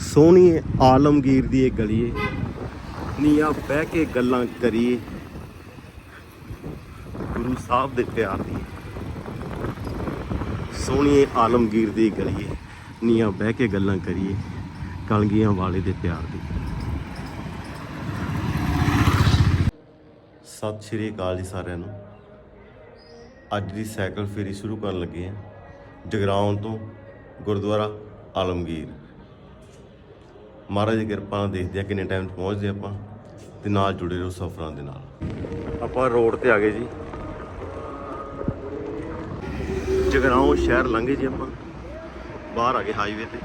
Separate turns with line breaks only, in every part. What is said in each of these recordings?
ਸੋਹਣੀ ਆਲਮਗੀਰ ਦੀ ਇਹ ਗਲੀ ਏ। ਨੀਆਂ ਬਹਿ ਕੇ ਗੱਲਾਂ ਕਰੀਏ। ਗੁਰੂ ਸਾਹਿਬ ਦੇ ਪਿਆਰ ਦੀ। ਸੋਹਣੀ ਆਲਮਗੀਰ ਦੀ ਗਲੀ ਏ। ਨੀਆਂ ਬਹਿ ਕੇ ਗੱਲਾਂ ਕਰੀਏ। ਕਲਗੀਆਂ ਵਾਲੇ ਦੇ ਪਿਆਰ ਦੀ। ਸਤਿ ਸ਼੍ਰੀ ਅਕਾਲ ਜੀ ਸਾਰਿਆਂ ਨੂੰ। ਅੱਜ ਦੀ ਸਾਈਕਲ ਫੇਰੀ ਸ਼ੁਰੂ ਕਰਨ ਲੱਗੇ ਆ ਜਗਰਾਉਂ ਤੋਂ ਗੁਰਦੁਆਰਾ ਆਲਮਗੀਰ। ਮਹਾਰਾਜ ਦੀ ਕਿਰਪਾ ਨਾਲ ਦੇਖਦੇ ਆ ਕਿੰਨੇ ਟਾਈਮ 'ਚ ਪਹੁੰਚਦੇ ਆਪਾਂ ਤੇ ਨਾਲ ਜੁੜੇ ਰਹੋ ਸਫ਼ਰਾਂ ਦੇ ਨਾਲ। ਆਪਾਂ ਰੋਡ ਤੇ ਆ ਗਏ ਜੀ। ਜਗਰਾਉਂ ਸ਼ਹਿਰ ਲੰਘੇ ਜੀ ਆਪਾਂ। ਬਾਹਰ ਆ ਗਏ ਹਾਈਵੇ ਤੇ।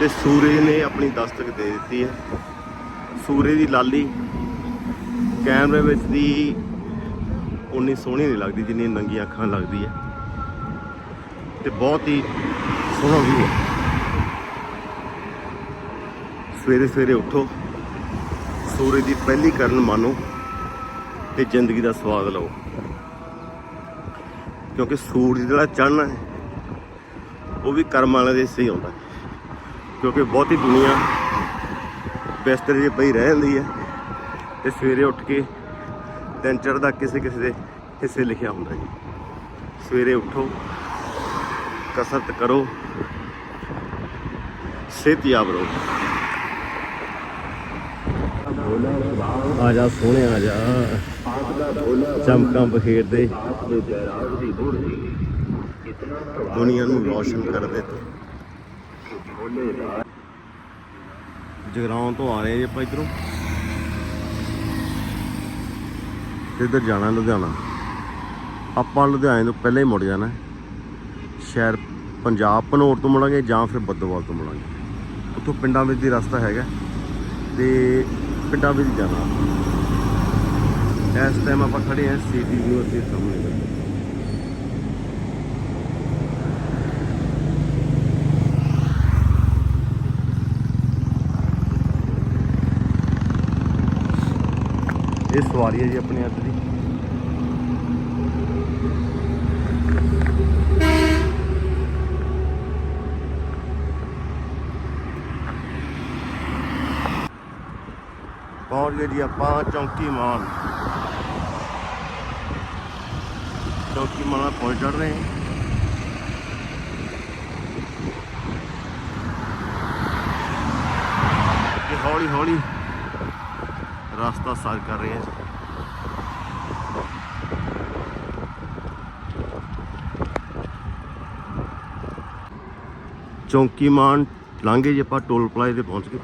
ਤੇ ਸੂਰਜ ਨੇ ਆਪਣੀ ਦਸਤਕ ਦੇ ਦਿੱਤੀ ਹੈ। ਸੂਰਜ ਦੀ ਲਾਲੀ ਕੈਮਰੇ ਵਿੱਚ ਦੀ ਉਨੀ ਸੋਹਣੀ ਨਹੀਂ ਲੱਗਦੀ ਜਿੰਨੀ ਨੰਗੀਆਂ ਅੱਖਾਂ ਲੱਗਦੀ ਹੈ। ਤੇ ਬਹੁਤ ਹੀ ਸੋਹਣਾ ਵੀ ਹੈ। ਸਵੇਰੇ ਸਵੇਰੇ ਉੱਠੋ। ਸੂਰਜ ਦੀ ਪਹਿਲੀ ਕਰਨ ਮਾਨੋ ਤੇ ਜ਼ਿੰਦਗੀ ਦਾ ਸਵਾਦ ਲਓ। ਕਿਉਂਕਿ ਸੂਰਜ ਜਿਹੜਾ ਚੜ੍ਹਨਾ ਹੈ, ਉਹ ਵੀ ਕਰਮ ਵਾਲਿਆਂ ਦੇ ਹਿੱਸੇ ਆਉਂਦਾ। ਕਿਉਂਕਿ ਬਹੁਤੀ ਦੁਨੀਆ ਬਿਸਤਰੇ 'ਤੇ ਪਈ ਰਹਿ ਜਾਂਦੀ ਹੈ ਤੇ ਸਵੇਰੇ ਉੱਠ ਕੇ ਦਿਨ ਚੜ੍ਹਦਾ ਕਿਸੇ ਕਿਸੇ ਦੇ ਹਿੱਸੇ ਲਿਖਿਆ ਹੁੰਦਾ ਜੀ। ਸਵੇਰੇ ਉੱਠੋ, ਕਸਰਤ ਕਰੋ, ਸਿਹਤਯਾਬ ਰਹੋ। ਆ ਜਾ ਸੋਹਣੇ, ਆ ਜਾ। ਚਮਕਾਂ ਬਖੇਰਦੇ। ਦੁਨੀਆ ਨੂੰ ਰੌਸ਼ਨ ਕਰਦੇ ਤੂੰ। ਜਗਰਾਉਂ ਤੋਂ ਆ ਰਹੇ ਜੀ ਆਪਾਂ ਇਧਰੋਂ। ਤੇ ਇੱਧਰ ਜਾਣਾ, ਲੁਧਿਆਣਾ? ਆਪਾਂ ਲੁਧਿਆਣੇ ਤੋਂ ਪਹਿਲਾਂ ਹੀ ਮੁੜ ਜਾਣਾ। ਸ਼ਹਿਰ ਪੰਜਾਬ ਪਨੋਰ ਤੋਂ ਮੁੜਾਂਗੇ ਜਾਂ ਫਿਰ ਬੱਦੋਵਾਲ ਤੋਂ ਮੁੜਾਂਗੇ। ਉੱਥੋਂ ਪਿੰਡਾਂ ਵਿੱਚ ਦੀ ਰਸਤਾ ਹੈਗਾ। ਤੇ ਪਿੰਡਾਂ ਵਿੱਚ ਜਾਣਾ। ਇਸ ਟਾਈਮ ਆਪਾਂ ਖੜੇ ਹਾਂ ਸਿਟੀ ਯੂਨੀਵਰਸਿਟੀ ਦੇ ਸਾਹਮਣੇ। ਇਹ ਸਵਾਰੀ ਹੈ ਜੀ ਆਪਣੇ ਅੱਜ ਦੀ। ਪਹੁੰਚ ਗਏ ਜੀ ਆਪਾਂ ਚੌਂਕੀ ਮਾਨ? ਚੌਂਕੀ ਮਾਨ ਪਹੁੰਚ ਚੜ ਰਹੇ ਹਾਂ। ਹੌਲੀ ਹੌਲੀ ਰਸਤਾ ਸਾਰ ਕਰ ਰਹੇ ਹਾਂ। ਚੌਂਕੀ ਮਾਨ ਲਾਂਗੇ ਜੀ ਆਪਾਂ ਟੋਲ ਪਲਾਜ਼ੇ ਤੇ ਪਹੁੰਚ ਗਏ।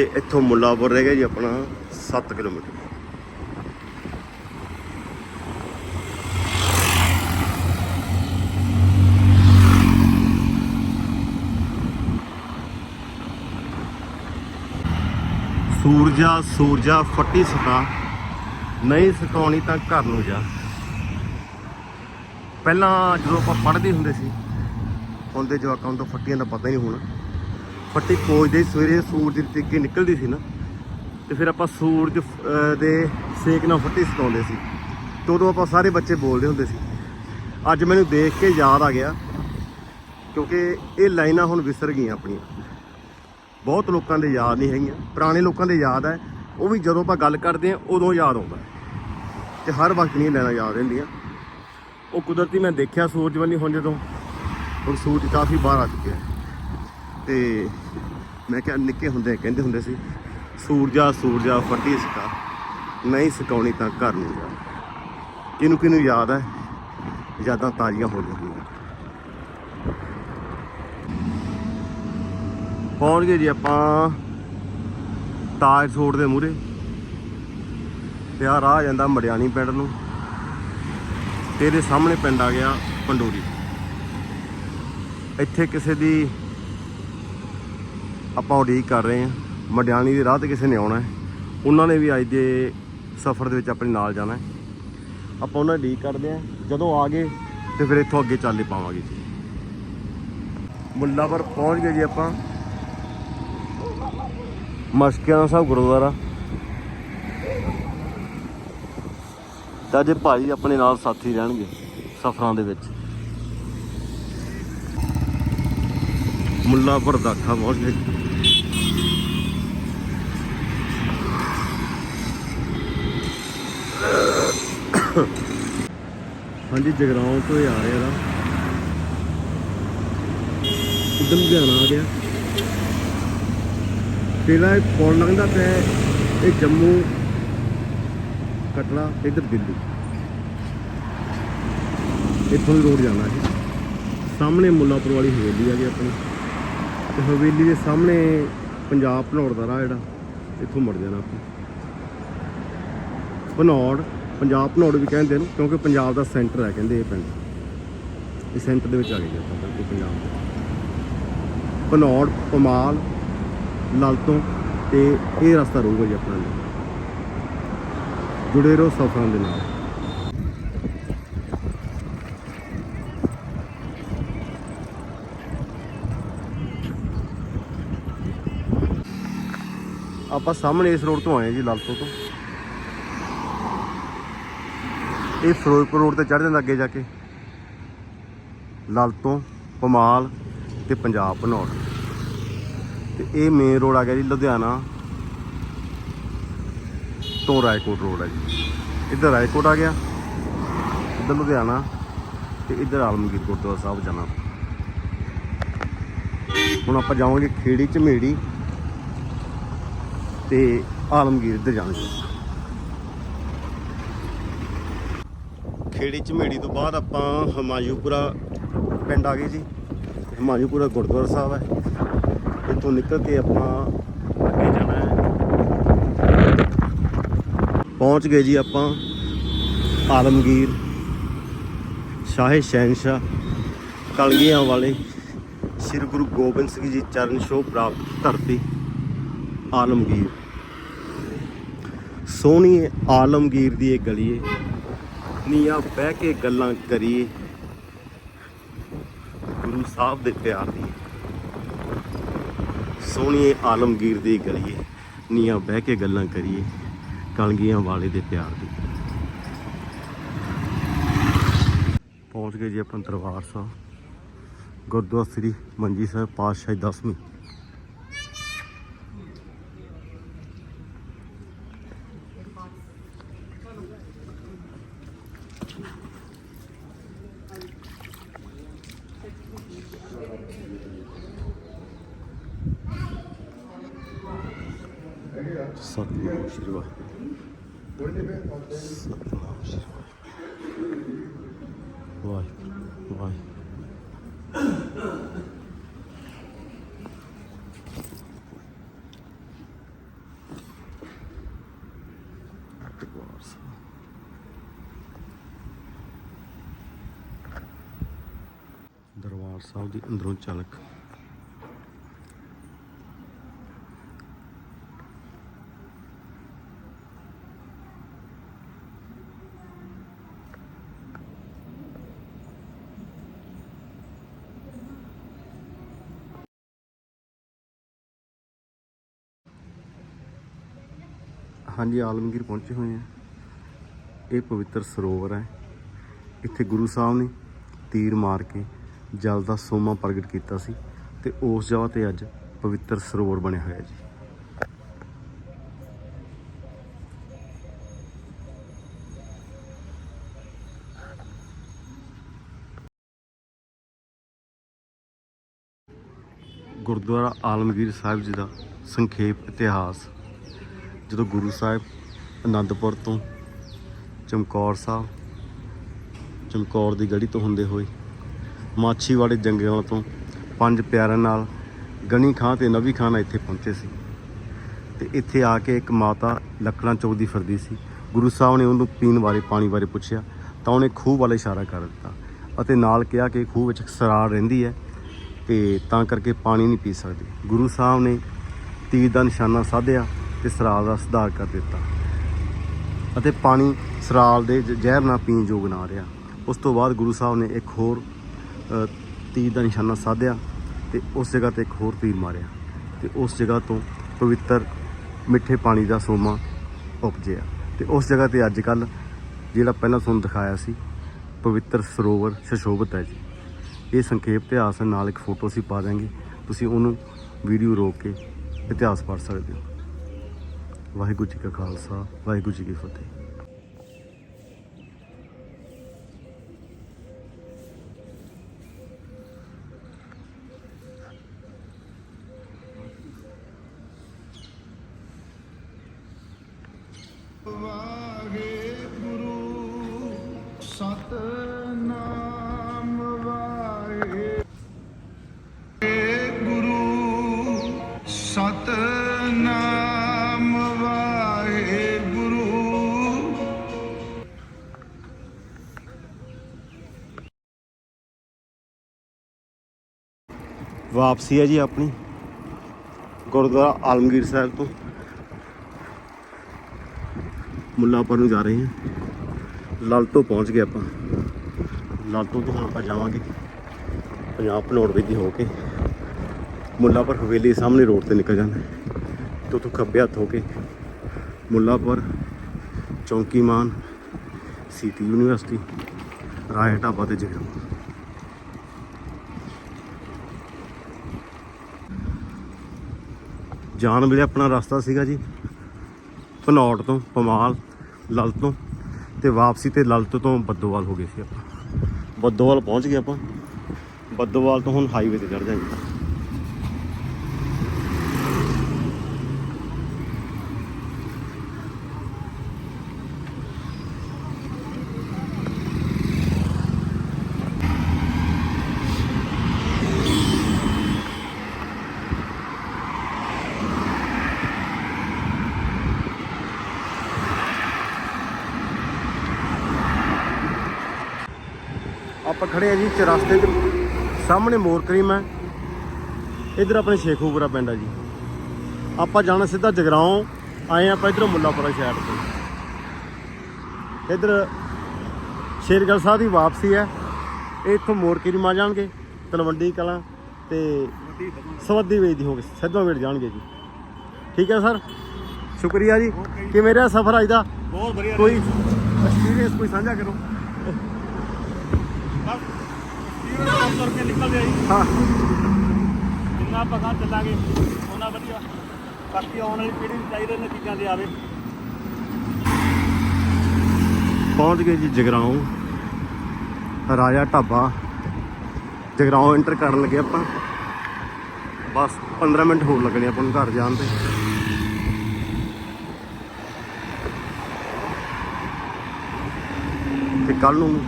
ਤੇ ਇੱਥੋਂ ਮੁੱਲਾਪੁਰ ਰਹਿ ਗਿਆ ਜੀ ਆਪਣਾ 7 ਕਿਲੋਮੀਟਰ। ਸੂਰਜਾ ਸੂਰਜਾ, ਫੱਟੀ ਸਕਾ ਨਹੀਂ ਸਕਾਉਣੀ ਤਾਂ ਘਰ ਨੂੰ ਜਾ। ਪਹਿਲਾਂ ਜਦੋਂ ਆਪਾਂ ਪੜ੍ਹਦੇ ਹੁੰਦੇ ਸੀ, ਹੁਣ ਜਵਾਕਾਂ ਨੂੰ ਤਾਂ ਫੱਟੀਆਂ ਦਾ ਪਤਾ ਹੀ ਨਹੀਂ ਹੋਣਾ। ਫੱਟੀ ਖੋਜਦੇ ਸੀ, ਸਵੇਰੇ ਸੂਰਜ ਦੀ ਟਿੱਕੀ ਨਿਕਲਦੀ ਸੀ ਨਾ ਤੇ ਫਿਰ ਆਪਾਂ ਸੂਰਜ ਦੇ ਸੇਕ ਨਾਲ ਫੱਟੀ ਸਕਾਉਂਦੇ ਸੀ। ਤੇ ਉਦੋਂ ਆਪਾਂ ਸਾਰੇ ਬੱਚੇ ਬੋਲਦੇ ਹੁੰਦੇ ਸੀ। ਅੱਜ ਮੈਨੂੰ ਦੇਖ ਕੇ ਯਾਦ ਆ ਗਿਆ ਕਿਉਂਕਿ ਇਹ ਲਾਈਨਾਂ ਹੁਣ ਵਿਸਰ ਗਈਆਂ ਆਪਣੀਆਂ। ਬਹੁਤ ਲੋਕਾਂ ਦੇ ਯਾਦ ਨਹੀਂ ਹੈਗੀਆਂ ਪੁਰਾਣੇ ਲੋਕਾਂ ਦੇ ਯਾਦ ਹੈ ਉਹ ਵੀ ਜਦੋਂ ਆਪਾਂ ਗੱਲ ਕਰਦੇ ਹਾਂ ਉਦੋਂ ਯਾਦ ਆਉਂਦਾ। ਹੈ। ਤੇ ਹਰ ਵਕਤ ਨਹੀਂ ਲੈਣਾ ਯਾਦ ਰਹਿੰਦੀਆਂ। ਉਹ ਕੁਦਰਤੀ ਮੈਂ ਦੇਖਿਆ ਸੂਰਜ ਵੱਲ ਹੁਣ ਜਦੋਂ ਹੁਣ ਸੂਰਜ ਕਾਫੀ ਬਾਹਰ ਆ ਚੁੱਕਿਆ ਹੈ। ਤੇ ਮੈਂ ਕਿਹਾ ਨਿੱਕੇ ਹੁੰਦੇ ਕਹਿੰਦੇ ਹੁੰਦੇ ਸੀ, ਸੂਰਜਾ ਸੂਰਜਾ ਫੱਟੀ ਸਕਾ, ਨਹੀਂ ਸਕਾਉਣੀ ਤਾਂ ਘਰ ਨੂੰ ਜਾ। ਕਿਹਨੂੰ ਕਿਹਨੂੰ ਯਾਦ ਹੈ? ਯਾਦਾਂ ਤਾਜ਼ੀਆਂ ਹੋ ਜਾਂਦੀਆਂ। ਪਹੁੰਚ ਗਏ ਜੀ ਆਪਾਂ ਤਾਜ ਸੋੜ ਦੇ ਮੂਹਰੇ। ਤੇ ਆ ਰਾਹ ਜਾਂਦਾ ਮੜਿਆਣੀ ਪਿੰਡ ਨੂੰ। ਤੇ ਇਹਦੇ ਸਾਹਮਣੇ ਪਿੰਡ ਆ ਗਿਆ ਪੰਡੋਰੀ। ਇੱਥੇ ਕਿਸੇ ਦੀ ਆਪਾਂ ਉਡੀਕ ਕਰ ਰਹੇ ਹਾਂ। ਮਡਿਆਣੀ ਦੇ ਰਾਹ ਤੇ ਕਿਸੇ ਨੇ ਆਉਣਾ ਉਹਨਾਂ ਨੇ ਵੀ ਅੱਜ ਦੇ ਸਫ਼ਰ ਦੇ ਵਿੱਚ ਆਪਣੇ ਨਾਲ ਜਾਣਾ ਹੈ। ਆਪਾਂ ਉਹਨਾਂ ਦੀ ਉਡੀਕ ਕਰਦੇ ਹਾਂ। ਜਦੋਂ ਆ ਗਏ ਤੇ ਫਿਰ ਇੱਥੋਂ ਅੱਗੇ ਚੱਲੇ ਪਾਵਾਂਗੇ ਜੀ। ਮੁੱਲਾਪੁਰ ਪਹੁੰਚ ਗਏ ਜੀ ਆਪਾਂ। ਮਸਕਿਆਂ ਸਾਹਿਬ ਗੁਰਦੁਆਰਾ। ਤਾਂ ਜੇ ਭਾਈ ਆਪਣੇ ਨਾਲ ਸਾਥੀ ਰਹਿਣਗੇ ਸਫਰਾਂ ਦੇ ਵਿੱਚ। ਮੁੱਲਾਪੁਰ ਦਾਖਾ ਪਹੁੰਚ ਗਏ। ਹਾਂਜੀ, ਜਗਰਾਉਂ ਤੋਂ ਹੀ ਆ ਰਿਹਾ ਦਾ ਇੱਧਰ ਲੁਧਿਆਣਾ ਆ ਗਿਆ। ਪਹਿਲਾਂ ਇਹ ਪੁਲ ਲੰਘਦਾ ਪਿਆ ਇਹ ਜੰਮੂ ਕਟੜਾ, ਇੱਧਰ ਦਿੱਲੀ। ਇੱਥੋਂ ਦੀ ਰੋਡ ਜਾਣਾ ਹੈ। ਸਾਹਮਣੇ ਮੁੱਲਾਪੁਰ ਵਾਲੀ ਹਵੇਲੀ ਆ ਗਈ ਆਪਣੀ। ਤੇ ਹਵੇਲੀ ਦੇ ਸਾਹਮਣੇ ਪੰਜਾਬ ਭਨੌੜ ਦਾ ਰਾਹ ਜਿਹੜਾ, ਇੱਥੋਂ ਮੁੜ ਜਾਣਾ ਆਪਾਂ। ਭਨੌੜ ਪੰਜਾਬ ਭਨੌੜ ਵੀ ਕਹਿੰਦੇ ਨੇ, ਕਿਉਂਕਿ ਪੰਜਾਬ ਦਾ ਸੈਂਟਰ ਹੈ ਕਹਿੰਦੇ ਇਹ ਪਿੰਡ। ਇਹ ਸੈਂਟਰ ਦੇ ਵਿੱਚ ਆ ਗਈ ਆਪਾਂ ਬਿਲਕੁਲ ਪੰਜਾਬ ਦੇ। ਭਨੌੜ ਪਮਾਲ ਲਾਲਤੋਂ ਤੇ ਇਹ ਰਸਤਾ ਰਹੂਗਾ ਜੀ ਆਪਣਾ। ਜੁੜੇ ਰਹੋ ਸਫ਼ਰਾਂ ਦੇ ਨਾਲ। ਆਪਾਂ ਸਾਹਮਣੇ ਇਸ ਰੋਡ ਤੋਂ ਆਏ ਜੀ ਲਾਲਤੋਂ ਤੋਂ। ਇਹ ਫਿਰੋਜ਼ਪੁਰ ਰੋਡ ਤੇ ਚੜ੍ਹ ਜਾਂਦਾ ਅੱਗੇ ਜਾ ਕੇ। ਲਾਲਤੋਂ, ਪਮਾਲ ਤੇ ਪੰਜਾਬ ਭਨੌੜ। ਤੇ ਇਹ ਮੇਨ ਰੋਡ ਆ ਗਿਆ ਜੀ, ਲੁਧਿਆਣਾ ਤੋਂ ਰਾਏਕੋਟ ਰੋਡ ਹੈ ਜੀ। ਇੱਧਰ ਰਾਏਕੋਟ ਆ ਗਿਆ, ਇੱਧਰ ਲੁਧਿਆਣਾ ਤੇ ਇੱਧਰ ਆਲਮਗੀਰ ਗੁਰਦੁਆਰਾ ਸਾਹਿਬ ਜਾਣਾ। ਹੁਣ ਆਪਾਂ ਜਾਵਾਂਗੇ ਖੇੜੀ ਝਮੇੜੀ ਤੇ ਆਲਮਗੀਰ ਇੱਧਰ ਜਾਣਗੇ। ਖੇੜੀ ਝਮੇੜੀ ਤੋਂ ਬਾਅਦ ਆਪਾਂ ਹਮਾਯੂਪੁਰਾ ਪਿੰਡ ਆ ਗਏ ਜੀ। ਹਮਾਯੂਪੁਰਾ ਗੁਰਦੁਆਰਾ ਸਾਹਿਬ ਹੈ। ਇੱਥੋਂ ਨਿਕਲ ਕੇ ਆਪਾਂ ਅੱਗੇ ਜਾਣਾ ਹੈ। ਪਹੁੰਚ ਗਏ ਜੀ ਆਪਾਂ ਆਲਮਗੀਰ, ਸ਼ਾਹੇ ਸ਼ਹਿਨਸ਼ਾਹ, ਕਲਗੀਆਂ ਵਾਲੇ ਸ੍ਰੀ ਗੁਰੂ ਗੋਬਿੰਦ ਸਿੰਘ ਜੀ ਚਰਨ ਛੋਹ ਪ੍ਰਾਪਤ ਧਰਤੀ ਆਲਮਗੀਰ। ਸੋਹਣੀ ਆਲਮਗੀਰ ਦੀ ਇਹ ਗਲੀ ਹੈ। ਨੀਆਂ ਬਹਿ ਕੇ ਗੱਲਾਂ ਕਰੀਏ ਗੁਰੂ ਸਾਹਿਬ ਦੇ ਪਿਆਰ ਦੀ। ਸੋਹਣੀ ਆਲਮਗੀਰ ਦੀ ਗਲੀਏ ਨੀਆਂ ਬਹਿ ਕੇ ਗੱਲਾਂ ਕਰੀਏ ਕਲਗੀਆਂ ਵਾਲੇ ਦੇ ਪਿਆਰ ਦੀ। ਪਹੁੰਚ ਗਏ ਜੀ ਆਪਾਂ ਦਰਬਾਰ ਸਾਹਿਬ। ਗੁਰਦੁਆਰਾ ਸ੍ਰੀ ਮੰਜੀ ਸਾਹਿਬ, ਪਾਤਸ਼ਾਹੀ 10ਵੀਂ ਸਾਹਿਬ ਦੀ ਅੰਦਰੋਂ ਝਲਕ। ਹਾਂਜੀ, ਆਲਮਗੀਰ ਪਹੁੰਚੇ ਹੋਏ ਆ ਇਹ ਪਵਿੱਤਰ ਸਰੋਵਰ ਹੈ। ਇੱਥੇ ਗੁਰੂ ਸਾਹਿਬ ਨੇ ਤੀਰ ਮਾਰ ਕੇ ਜਲ ਦਾ ਸੋਮਾ ਪ੍ਰਗਟ ਕੀਤਾ ਸੀ ਤੇ ਉਸ ਜਗ੍ਹਾ ਤੇ ਅੱਜ ਪਵਿੱਤਰ ਸਰੋਵਰ ਬਣਿਆ ਹੋਇਆ ਜੀ। ਗੁਰਦੁਆਰਾ ਆਲਮਗੀਰ ਸਾਹਿਬ ਜੀ ਦਾ ਸੰਖੇਪ ਇਤਿਹਾਸ। ਜਦੋਂ ਗੁਰੂ ਸਾਹਿਬ ਅਨੰਦਪੁਰ ਤੋਂ ਚਮਕੌਰ ਸਾਹਿਬ, ਚਮਕੌਰ ਦੀ ਗੜੀ ਤੋਂ ਹੁੰਦੇ ਹੋਏ ਮਾਛੀਵਾੜੇ ਜੰਗਲਾਂ ਤੋਂ ਪੰਜ ਪਿਆਰਿਆਂ ਨਾਲ ਗਣੀ ਖਾਂ ਤੇ ਨਵੀ ਖਾਂ ਨਾਲ ਇੱਥੇ ਪਹੁੰਚੇ ਸੀ। ਤੇ ਇੱਥੇ ਆ ਕੇ ਇੱਕ ਮਾਤਾ ਲੱਕੜਾਂ ਚੋਦੀ ਫਿਰਦੀ ਸੀ। ਗੁਰੂ ਸਾਹਿਬ ਨੇ ਉਹਨੂੰ ਪੀਣ ਬਾਰੇ, ਪਾਣੀ ਬਾਰੇ ਪੁੱਛਿਆ, ਤਾਂ ਉਹਨੇ ਖੂਹ ਵੱਲ ਇਸ਼ਾਰਾ ਕਰ ਦਿੱਤਾ ਅਤੇ ਨਾਲ ਕਿਹਾ ਕਿ ਖੂਹ ਵਿੱਚ ਇੱਕ ਰਹਿੰਦੀ ਹੈ ਤੇ ਤਾਂ ਕਰਕੇ ਪਾਣੀ ਨਹੀਂ ਪੀ ਸਕਦੀ। ਗੁਰੂ ਸਾਹਿਬ ਨੇ ਤੀਰ ਦਾ ਨਿਸ਼ਾਨਾ ਸਾਧਿਆ ਤੇ ਸਰਾਲ ਦਾ ਸੁਧਾਰ ਕਰ ਦਿੱਤਾ ਅਤੇ ਪਾਣੀ ਸਰਾਲ ਦੇ ਜ਼ਹਿਰ ਨਾਲ ਪੀਣ ਯੋਗ ਨਾ ਰਿਹਾ। ਉਸ ਤੋਂ ਬਾਅਦ ਗੁਰੂ ਸਾਹਿਬ ਨੇ ਇੱਕ ਹੋਰ ਤੀਰ ਦਾ ਨਿਸ਼ਾਨਾ ਸਾਧਿਆ ਤੇ ਉਸ ਜਗ੍ਹਾ ਤੇ ਇੱਕ ਹੋਰ ਤੀਰ ਮਾਰਿਆ ਤੇ ਉਸ ਜਗ੍ਹਾ ਤੋਂ ਪਵਿੱਤਰ ਮਿੱਠੇ ਪਾਣੀ ਦਾ ਸੋਮਾ ਉਪਜਿਆ ਤੇ ਉਸ ਜਗ੍ਹਾ ਤੇ ਅੱਜ ਕੱਲ ਜਿਹੜਾ ਪਹਿਲਾਂ ਤੁਹਾਨੂੰ ਦਿਖਾਇਆ ਸੀ, ਪਵਿੱਤਰ ਸਰੋਵਰ ਸ਼ਸ਼ੋਭਤ ਹੈ ਜੀ। ਇਹ ਸੰਖੇਪ ਇਤਿਹਾਸ ਨਾਲ ਇੱਕ ਫੋਟੋ ਅਸੀਂ ਪਾ ਦਾਂਗੇ ਤੁਸੀਂ ਉਹਨੂੰ ਵੀਡੀਓ ਰੋਕ ਕੇ ਇਤਿਹਾਸ ਪੜ੍ਹ ਸਕਦੇ ਹੋ। ਵਾਹਿਗੁਰੂ ਜੀ ਕਾ ਖਾਲਸਾ, ਵਾਹਿਗੁਰੂ ਜੀ ਕੀ ਫਤਿਹ। ਵਾਪਸੀ ਹੈ ਜੀ ਆਪਣੀ। ਗੁਰਦੁਆਰਾ ਆਲਮਗੀਰ ਸਾਹਿਬ ਤੋਂ। ਮੁੱਲਾਪੁਰ ਨੂੰ ਜਾ ਰਹੇ ਹਾਂ। ਲਾਲਟੋ ਪਹੁੰਚ ਗਏ ਆਪਾਂ। ਲਾਲਟੋ ਤੋਂ ਹੁਣ ਆਪਾਂ ਜਾਵਾਂਗੇ। ਪੰਜਾਬ ਪਨੋੜ ਦੀ ਹੋ ਕੇ। ਮੁੱਲਾਪੁਰ ਹਵੇਲੀ ਸਾਹਮਣੇ ਰੋਡ ਤੇ ਨਿਕਲ ਜਾਣਾ ਤੋਂ ਤੋਂ ਖੱਬੇ ਹੱਥ ਹੋ ਕੇ ਮੁੱਲਾਪੁਰ, ਚੌਂਕੀਮਾਨ, ਸਿਟੀ ਯੂਨੀਵਰਸਿਟੀ ਰਾਏ ਢਾਬਾ ਤੇ ਜਗਰਾਉਂ ਜਾਣ ਵੇਲੇ ਆਪਣਾ ਰਸਤਾ ਸੀਗਾ ਜੀ, ਭਨੌੜ ਤੋਂ ਪਮਾਲ ਲਲਤ ਤੋਂ ਤੇ ਵਾਪਸੀ ਤੇ ਲਲਤ ਤੋਂ ਬੱਦੋਵਾਲ ਹੋ ਗਏ ਸੀ ਆਪਾਂ। ਬੱਦੋਵਾਲ ਪਹੁੰਚ ਗਏ ਆਪਾਂ। ਬੱਦੋਵਾਲ ਤੋਂ ਹੁਣ ਹਾਈਵੇ ਤੇ ਚੜ ਜਾਈਏ। ਆਪਾਂ ਖੜੇ ਆ ਜੀ ਚਰਸਤੇ 'ਚ ਸਾਹਮਣੇ ਮੋਰ ਕਰੀਮ ਹੈ ਇਧਰ ਆਪਣੇ ਸ਼ੇਖੂਪੁਰਾ ਪਿੰਡ ਆ ਜੀ। ਆਪਾਂ ਜਾਣਾ ਸਿੱਧਾ ਜਗਰਾਉਂ ਆਏ ਆਪਾਂ ਇਧਰੋਂ ਮੁੱਲਾਪੁਰਾ ਸ਼ਹਿਰ ਤੋਂ। ਇਧਰ ਸ਼ੇਰਗੜ੍ਹ ਸਾਹਿਬ ਦੀ ਵਾਪਸੀ ਹੈ। ਇੱਥੋਂ ਮੋਰ ਕਰੀਮ ਆ ਜਾਣਗੇ ਤਲਵੰਡੀ ਕਲਾਂ ਤੇ ਸਵੱਦੀ ਵੇਚਦੀ ਹੋ ਗਏ ਸਿੱਧਾ ਵੇੜ ਜਾਣਗੇ ਜੀ। ਠੀਕ ਹੈ ਸਰ? ਸ਼ੁਕਰੀਆ ਜੀ। ਕਿਵੇਂ ਰਿਹਾ ਸਫ਼ਰ ਅੱਜ ਦਾ?
ਬਹੁਤ ਵਧੀਆ
ਕੋਈ ਐਕਸਪੀਰੀਅੰਸ ਕੋਈ ਸਾਂਝਾ ਕਰੋ
ਤੀਰ ਜੀ
ਹਾਂ।
ਜਿੰਨਾ ਪਤਾ ਚੱਲਾਂਗੇ ਉਹਨਾਂ ਵਧੀਆ। ਬਾਕੀ ਆਉਣ ਵਾਲੀ ਪੀੜ੍ਹੀ ਨੂੰ ਚਾਹੀਦਾ ਇਹਨਾਂ ਚੀਜ਼ਾਂ ਦੇ ਆਵੇ।
ਪਹੁੰਚ ਗਏ ਜੀ ਜਗਰਾਉਂ। ਰਾਜਾ ਢਾਬਾ। ਜਗਰਾਉਂ ਐਂਟਰ ਕਰਨ ਲੱਗੇ ਆਪਾਂ। ਬਸ 15 ਮਿੰਟ ਹੋਰ ਲੱਗਣੇ ਆਪਾਂ ਨੂੰ ਘਰ ਜਾਣ ਤੇ। ਤੇ ਕੱਲ ਨੂੰ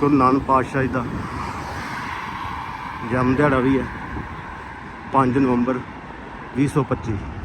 ਗੁਰੂ ਨਾਨਕ ਪਾਤਸ਼ਾਹ ਜੀ ਦਾ ਜਨਮ ਦਿਹਾੜਾ ਵੀ ਹੈ। 5 ਨਵੰਬਰ 2025